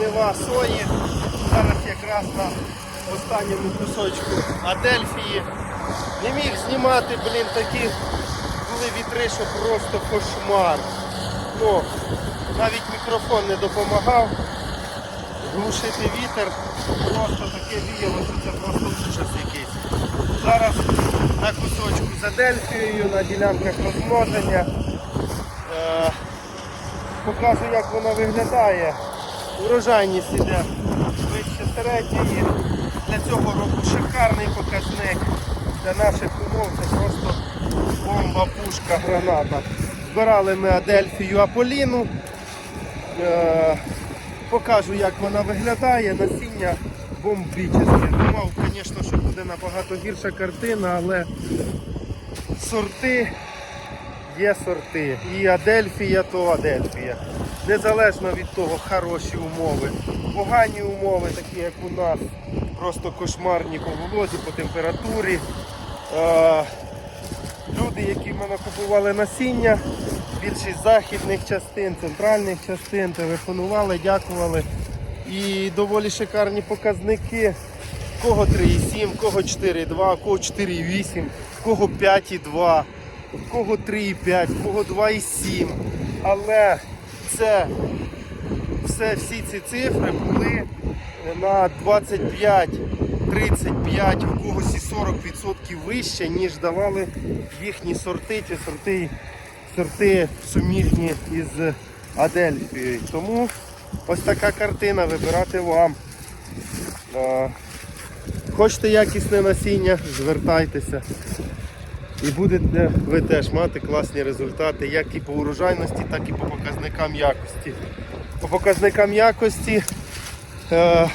нема сої. Зараз якраз на останньому кусочку Адельфії. Не міг знімати, блін, такі були вітри, що просто кошмар. Ну, навіть мікрофон не допомагав. Глушити вітер. Просто таке віяло, що це просто ужас якийсь. Зараз на кусочку з Адельфією, на ділянках розмноження. Покажу, як воно виглядає. Урожайність іде вище середньої. Для цього року шикарний показник. Для наших умов це просто бомба, пушка, граната. Збирали ми Адельфію Аполіну. Е, покажу, як вона виглядає. Насіння бомбічне. Думав, звісно, що буде набагато гірша картина, але сорти є сорти. І Адельфія, то Адельфія. Незалежно від того, хороші умови. Погані умови, такі як у нас, просто кошмарні по волозі, по температурі. Е, люди, які в мене купували насіння, більшість західних частин, центральних частин, телефонували, дякували. І доволі шикарні показники. Кого 3,7, кого 4,2, кого 4,8, кого 5,2, в кого 3,5, в кого 2,7. Але це все, всі ці цифри були на 25, 35, в когось і 40% вище, ніж давали їхні сорти чи сорти, сорти суміжні із Адельфією. Тому ось така картина вибирати вам. Е, Хочете якісне насіння, звертайтеся. І будете ви теж мати класні результати, як і по урожайності, так і по показникам якості. По показникам якості е,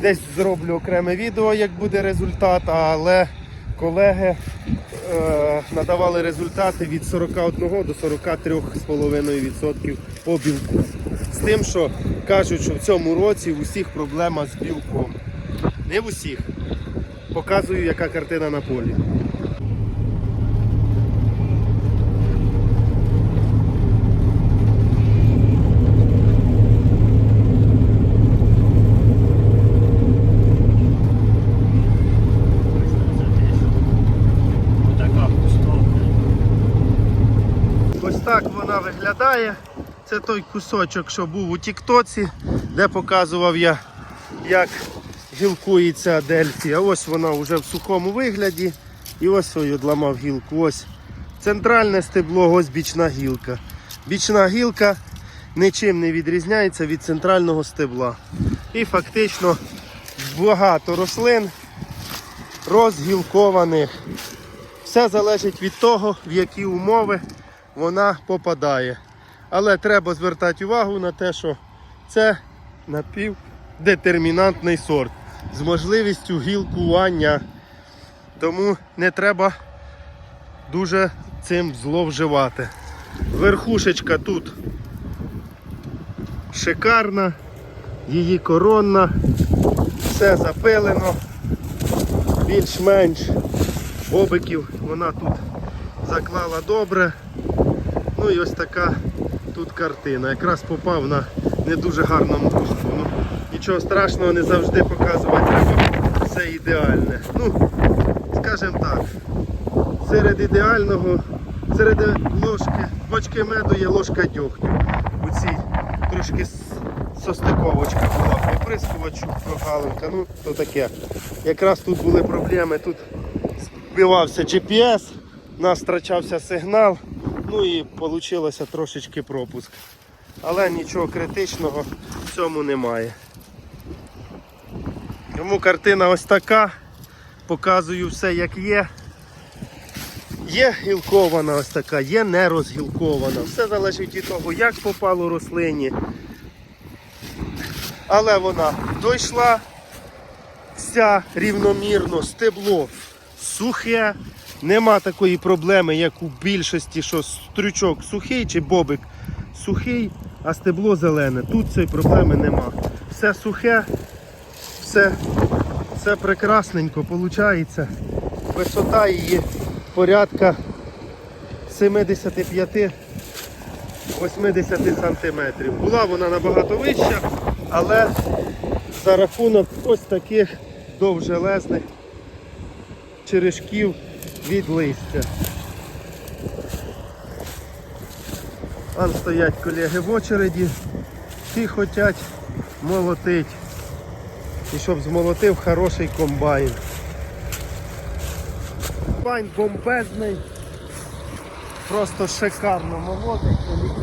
десь зроблю окреме відео, як буде результат, але колеги е, надавали результати від 41 до 43,5% по білку. З тим, що кажуть, що в цьому році у всіх проблема з білком. Не в усіх. Показую, яка картина на полі. Така пустовка. Ось так вона виглядає. Це той кусочок, що був у Тіктоці, де показував я, як гілкується Адельфія. Ось вона вже в сухому вигляді. І ось ой, одламав гілку. Ось центральне стебло, ось бічна гілка. Бічна гілка нічим не відрізняється від центрального стебла. І фактично багато рослин розгілкованих. Все залежить від того, в які умови вона попадає. Але треба звертати увагу на те, що це напівдетермінантний сорт з можливістю гілкування. Тому не треба дуже цим зловживати. Верхушечка тут шикарна, її коронна, все запилено, більш-менш бобиків вона тут заклала добре. Ну і ось така тут картина. Якраз попав на не дуже гарному кусту. Ну, нічого страшного не завжди показувати, треба все ідеальне. Ну, скажімо так, серед ідеального, серед ложки, бочки меду є ложка дьогтю. У цій трошки состиковочка була по оприскувачу, прогалинка, ну то таке. Якраз тут були проблеми, тут збивався GPS, у нас втрачався сигнал, ну і вийшло трошечки пропуск. Але нічого критичного в цьому немає. Тому картина ось така. Показую все як є. Є гілкована ось така, є не розгілкована. Все залежить від того, як попало рослині. Але вона дійшла вся рівномірно, стебло сухе. Нема такої проблеми, як у більшості, що стрючок сухий чи бобик сухий, а стебло зелене. Тут цієї проблеми нема. Все сухе, все, все прекрасненько виходить. Висота її порядка 75 80 сантиметрів. Була вона набагато вища, але за рахунок ось таких довжелезних черешків від листя. Там стоять колеги в очереді, ті хочуть молотить. І щоб змолотив хороший комбайн. Комбайн бомбезний. Просто шикарно молотить.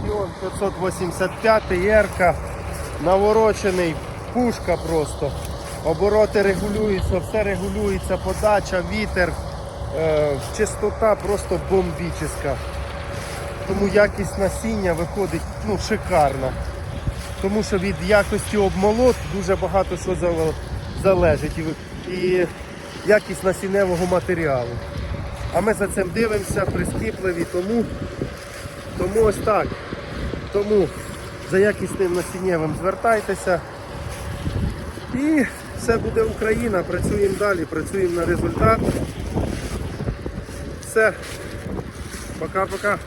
Легіон 585 Ерка. Наворочений, пушка просто. Обороти регулюються, все регулюється, подача, вітер, чистота просто бомбічна. Тому якість насіння виходить ну, шикарна. Тому що від якості обмолот дуже багато що залежить. І, і якість насінневого матеріалу. А ми за цим дивимося, прискіпливі, тому, тому ось так. Тому за якісним насіннєвим звертайтеся. І все буде Україна. Працюємо далі, працюємо на результат. Все. Пока-пока.